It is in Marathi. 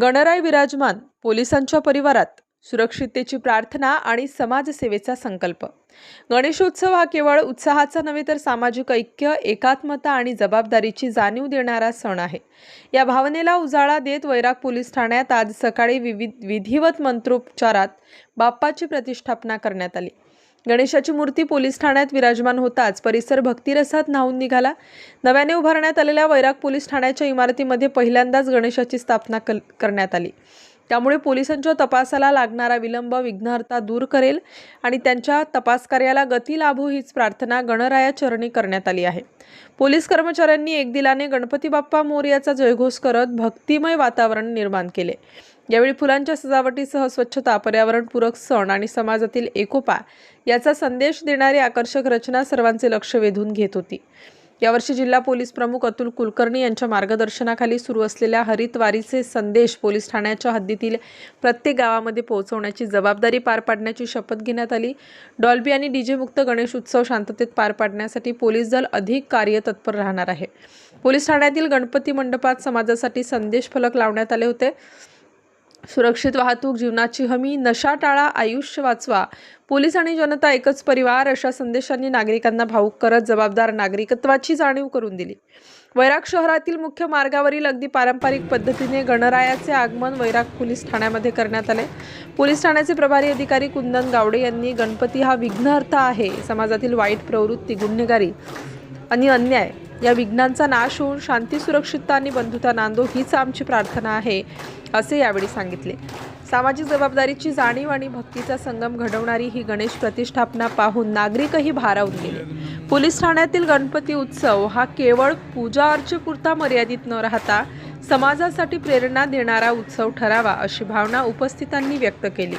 गणराय विराजमान पोलिसांच्या परिवारात सुरक्षिततेची प्रार्थना आणि समाजसेवेचा संकल्प. गणेशोत्सव हा केवळ उत्साहाचा नव्हे तर सामाजिक ऐक्य एकात्मता आणि जबाबदारीची जाणीव देणारा सण आहे. या भावनेला उजाळा देत वैराग पोलीस ठाण्यात आज सकाळी विविध विधिवत मंत्रोपचारात बाप्पाची प्रतिष्ठापना करण्यात आली. गणेशाची मूर्ती पोलीस ठाण्यात विराजमान होताच परिसर भक्तिरसात न्हावून निघाला. नव्याने उभारण्यात आलेल्या वैराग पोलीस ठाण्याच्या इमारतीमध्ये पहिल्यांदाच गणेशाची स्थापना करण्यात आली. त्यामुळे पोलिसांच्या तपासाला लागणारा विलंब विघ्नहर्ता दूर करेल आणि त्यांच्या तपास कार्याला गती लाभो हीच प्रार्थना गणराया चरणी करण्यात आली आहे. पोलीस कर्मचाऱ्यांनी एक दिलाने गणपती बाप्पा मोर्याचा जयघोष करत भक्तिमय वातावरण निर्माण केले. यावेळी फुलांच्या सजावटीसह स्वच्छता पर्यावरणपूरक सण आणि समाजातील एकोपा याचा संदेश देणारी आकर्षक रचना सर्वांचे लक्ष वेधून घेत होती. यावर्षी जिल्हा पोलीस प्रमुख अतुल कुलकर्णी यांच्या मार्गदर्शनाखाली सुरू असलेल्या हरितवारीचे संदेश पोलीस ठाण्याच्या हद्दीतील प्रत्येक गावामध्ये पोहोचवण्याची जबाबदारी पार पाडण्याची शपथ घेण्यात आली. डॉल्बी आणि डीजेमुक्त गणेश उत्सव शांततेत पार पाडण्यासाठी पोलीस दल अधिक कार्यतत्पर राहणार आहे. पोलीस ठाण्यातील गणपती मंडपात समाजासाठी संदेश फलक लावण्यात आले होते. सुरक्षित वाहतूक जीवनाची हमी नशा टाळा आयुष्य वाचवा. पोलीस आणि जनता एकच परिवार अशा संदेशांनी नागरिकांना भाऊक करत जबाबदार नागरिकत्वाची जाणीव करून दिली. वैराग शहरातील मुख्य मार्गावरील अगदी पारंपरिक पद्धतीने गणरायाचे आगमन वैराग पोलीस ठाण्यामध्ये करण्यात आले. पोलीस ठाण्याचे प्रभारी अधिकारी कुंदन गावडे यांनी गणपती हा विघ्नहर्ता आहे. समाजातील वाईट प्रवृत्ती गुन्हेगारी आणि अन्याय या विघ्नांचा नाश होऊन शांती सुरक्षितता आणि बंधुता नांदो हीच आमची प्रार्थना आहे असे यावेळी सांगितले. सामाजिक जबाबदारीची जाणीव आणि भक्तीचा संगम घडवणारी ही गणेश प्रतिष्ठापना पाहून नागरिकही भारावून गेले. पोलीस ठाण्यातील गणपती उत्सव हा केवळ पूजा अर्चेपुरता मर्यादित न राहता समाजासाठी प्रेरणा देणारा उत्सव ठरावा अशी भावना उपस्थितांनी व्यक्त केली.